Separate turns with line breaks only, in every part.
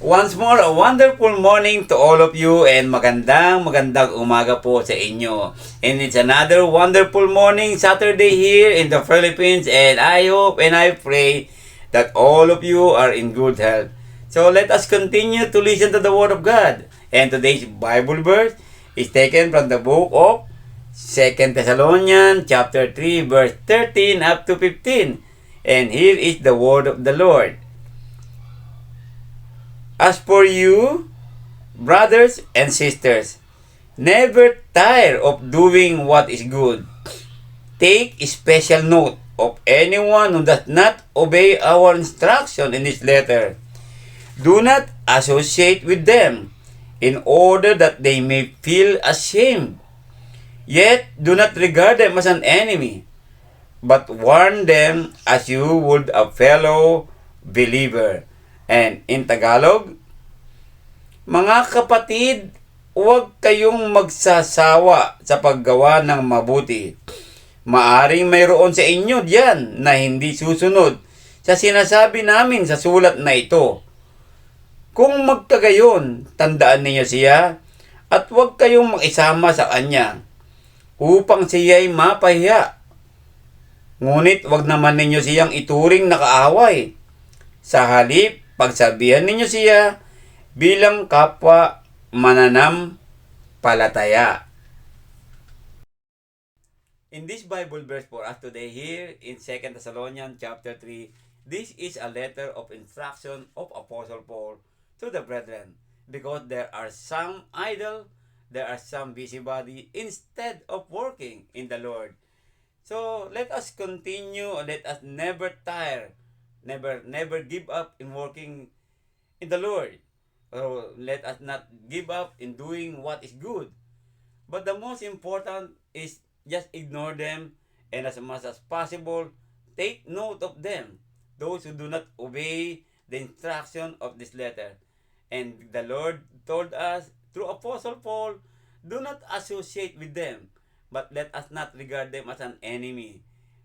Once more, a wonderful morning to all of you and magandang magandang umaga po sa inyo. And it's another wonderful morning Saturday here in the Philippines and I hope and I pray that all of you are in good health. So let us continue to listen to the Word of God. And today's Bible verse is taken from the book of 2 Thessalonians chapter 3 verse 13 up to 15. And here is the word of the Lord. As for you, brothers and sisters, never tire of doing what is good. Take special note of anyone who does not obey our instruction in this letter. Do not associate with them in order that they may feel ashamed. Yet do not regard them as an enemy, but warn them as you would a fellow believer. And in Tagalog, mga kapatid, huwag kayong magsasawa sa paggawa ng mabuti. Maaring mayroon sa inyo diyan na hindi susunod sa sinasabi namin sa sulat na ito. Kung magkagayon, tandaan ninyo siya at huwag kayong makisama sa kanya upang siya'y mapahiya. Ngunit wag naman ninyo siyang ituring na kaaway. Sa halip, pagsabihan ninyo siya bilang kapwa mananam palataya. In this Bible verse for us today here in 2 Thessalonians chapter 3, this is a letter of instruction of Apostle Paul to the brethren because there are some idle, there are some busybody instead of working in the Lord. So let us continue, let us never tire, never never give up in working in the Lord. So let us not give up in doing what is good. But the most important is just ignore them and as much as possible take note of them. Those who do not obey the instruction of this letter. And the Lord told us through Apostle Paul, do not associate with them, but let us not regard them as an enemy.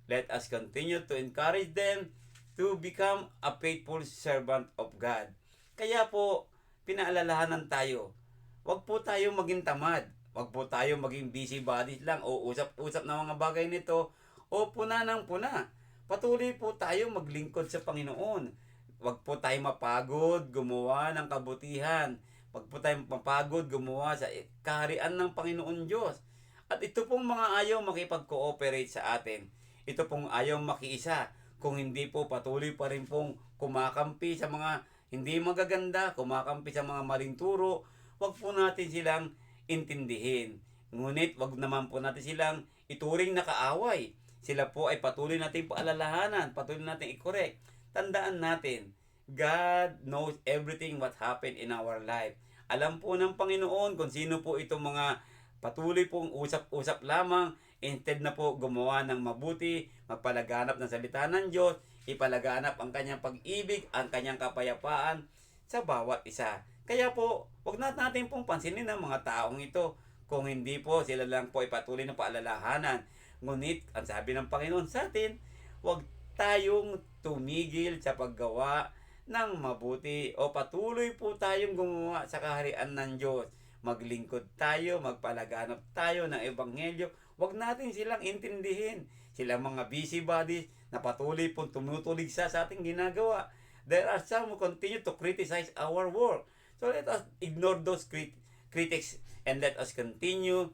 Let us continue to encourage them to become a faithful servant of God. Kaya po, pinaalalahanan tayo. Huwag po tayo maging tamad. Huwag po tayo maging busy bodies lang o usap-usap na mga bagay nito o puna ng puna. Patuloy po tayo maglingkod sa Panginoon. Huwag po tayo mapagod gumawa ng kabutihan. Huwag po tayo mapagod gumawa sa kaharian ng Panginoon Diyos. At ito pong mga ayaw makipag-cooperate sa atin. Ito pong ayaw makiisa. Kung hindi po patuloy pa rin pong kumakampi sa mga hindi magaganda, kumakampi sa mga maling turo, wag po natin silang intindihin. Ngunit wag naman po natin silang ituring na kaaway. Sila po ay patuloy natin paalalahanan, patuloy natin i-correct. Tandaan natin, God knows everything what happened in our life. Alam po ng Panginoon kung sino po itong mga patuloy pong usap-usap lamang instead na po gumawa ng mabuti, magpalaganap ng salita ng Diyos, ipalaganap ang kanyang pag-ibig, ang kanyang kapayapaan sa bawat isa. Kaya po, wag na natin pong pansinin ang mga taong ito kung hindi po sila lang po ay patuloy na paalalahanan. Ngunit, ang sabi ng Panginoon sa atin, wag tayong tumigil sa paggawa ng mabuti o patuloy po tayong gumawa sa kaharian ng Diyos. Maglingkod tayo, magpalaganap tayo ng Ebanghelyo. Huwag natin silang intindihin. Sila mga busybodies na patuloy pong tumutulig sa sa ating ginagawa. There are some who continue to criticize our work. So let us ignore those crit- critics and let us continue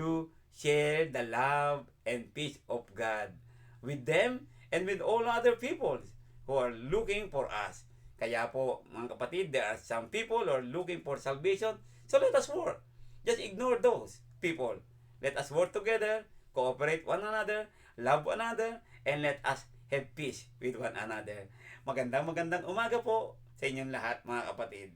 to share the love and peace of God with them and with all other people who are looking for us. Kaya po, mga kapatid, there are some people who are looking for salvation. So let us work. Just ignore those people. Let us work together, cooperate one another, love one another, and let us have peace with one another. Magandang magandang umaga po sa inyong lahat mga kapatid.